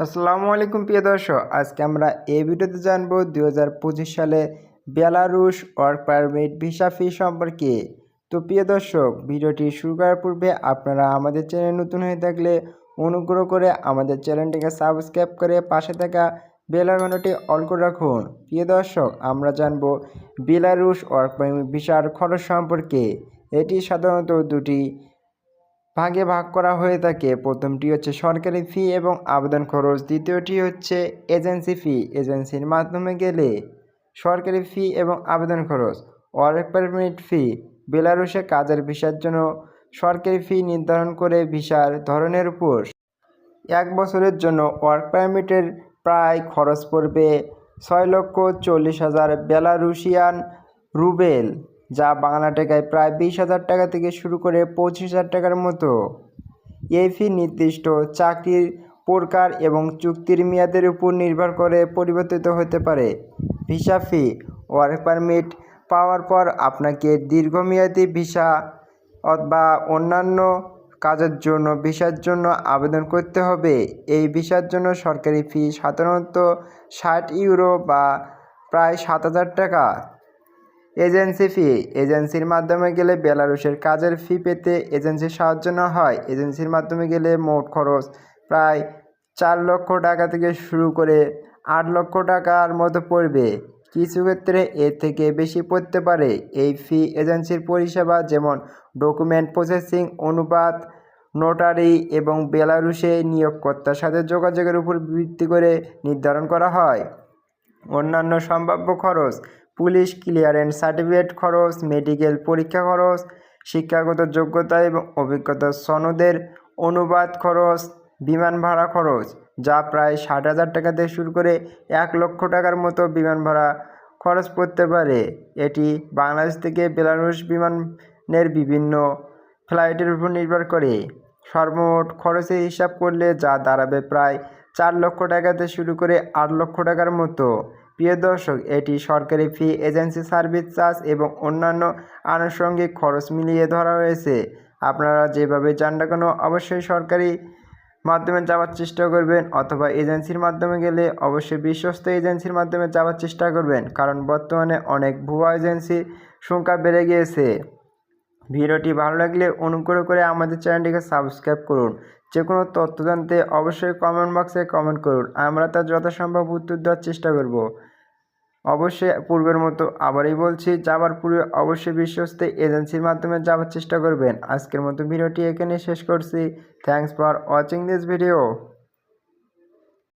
আসসালামু আলাইকুম প্রিয় দর্শক, আজকে আমরা এই ভিডিওতে জানব দুই হাজার পঁচিশ সালে Belarus work permit visa fee সম্পর্কে। তো প্রিয় দর্শক, ভিডিওটি শুরু করার পূর্বে আপনারা আমাদের চ্যানেল নতুন হয়ে থাকলে অনুগ্রহ করে আমাদের চ্যানেলটিকে সাবস্ক্রাইব করে পাশে থাকা বেল আইকনটি অল করে রাখুন। প্রিয় দর্শক, আমরা জানব বেলারুশ ওয়ার্ক পারমিট ভিসার খরচ সম্পর্কে। এটি সাধারণত দুটি ভাগে ভাগ করা হয়ে থাকে। প্রথমটি হচ্ছে সরকারি ফি এবং আবেদন খরচ। দ্বিতীয়টি হচ্ছে এজেন্সি ফি এজেন্সির মাধ্যমে গেলে সরকারি ফি এবং আবেদন খরচ। ওয়ার্ক পারমিট ফি বেলারুশে কাজের ভিসার জন্য সরকারি ফি নির্ধারণ করে ভিসার ধরনের উপর এক বছরের জন্য ওয়ার্ক পারমিটের প্রায় খরচ পড়বে ছয় লক্ষ চল্লিশ হাজার বেলারুশিয়ান রুবেল। যা বাংলা টাকায় প্রায় বিশ হাজার টাকা থেকে শুরু করে পঁচিশ হাজার টাকার মতো। এই ফি নির্দিষ্ট চাকরির প্রকার এবং চুক্তির মেয়াদের উপর নির্ভর করে পরিবর্তিত হতে পারে। ভিসা ফি ওয়ার্ক পারমিট পাওয়ার পর আপনাকে দীর্ঘমেয়াদী ভিসা বা অন্যান্য কাজের জন্য, ভিসার জন্য আবেদন করতে হবে। এই ভিসার জন্য সরকারি ফি সাধারণত ষাট ইউরো বা প্রায় সাত হাজার টাকা। Agency fee. এজেন্সির মাধ্যমে গেলে বেলারুশের কাজের ফি পেতে এজেন্সির সাহায্য নেওয়া হয়। এজেন্সির মাধ্যমে গেলে মোট খরচ প্রায় চার লক্ষ টাকা থেকে শুরু করে আট লক্ষ টাকার মতো পড়বে। কিছু ক্ষেত্রে এর থেকে বেশি পড়তে পারে। এই ফি এজেন্সির পরিষেবা যেমন ডকুমেন্ট প্রসেসিং, অনুপাত, নোটারি এবং বেলারুশে নিয়োগকর্তার সাথে যোগাযোগের উপর ভিত্তি করে নির্ধারণ করা হয়। অন্যান্য সম্ভাব্য খরচ পুলিশ ক্লিয়ারেন্স সার্টিফিকেট খরচ, মেডিকেল পরীক্ষা খরচ, শিক্ষাগত যোগ্যতা এবং অভিজ্ঞতা সনদের অনুবাদ খরচ, বিমান ভাড়া খরচ, যা প্রায় ষাট হাজার টাকা থেকে শুরু করে এক লক্ষ টাকার মতো বিমান ভাড়া খরচ পড়তে পারে। এটি বাংলাদেশ থেকে বেলারুশ বিমানের বিভিন্ন ফ্লাইটের উপর নির্ভর করে। সর্বমোট খরচের হিসাব করলে যা দাঁড়াবে প্রায় চার লক্ষ টাকাতে শুরু করে আট লক্ষ টাকার মতো। প্রিয় দর্শক, এটি সরকারি ফি এজেন্সি সার্ভিস চার্জ এবং অন্যান্য আনুষঙ্গিক খরচ মিলিয়ে ধরা হয়েছে। আপনারা যেভাবে যান না কেন অবশ্যই সরকারি মাধ্যমে যাওয়ার চেষ্টা করবেন অথবা এজেন্সির মাধ্যমে গেলে অবশ্যই বিশ্বস্ত এজেন্সির মাধ্যমে যাওয়ার চেষ্টা করবেন, কারণ বর্তমানে অনেক ভুয়া এজেন্সি সংখ্যা বেড়ে গিয়েছে। ভিডিওটি ভালো লাগলে অনুগ্রহ করে আমাদের চ্যানেলটিকে সাবস্ক্রাইব করুন। যে কোনো তথ্য জানতে অবশ্যই কমেন্ট বক্সে কমেন্ট করুন। আমরা তার যথাসম্ভব উত্তর দেওয়ার চেষ্টা করব। অবশ্যই পূর্বের মতো আবারই বলছি, যাবার পূর্বে অবশ্যই বিশ্বস্ত এজেন্সির মাধ্যমে যাওয়ার চেষ্টা করবেন। আজকের মতো ভিডিওটি এখানে শেষ করছি। Thanks for watching this video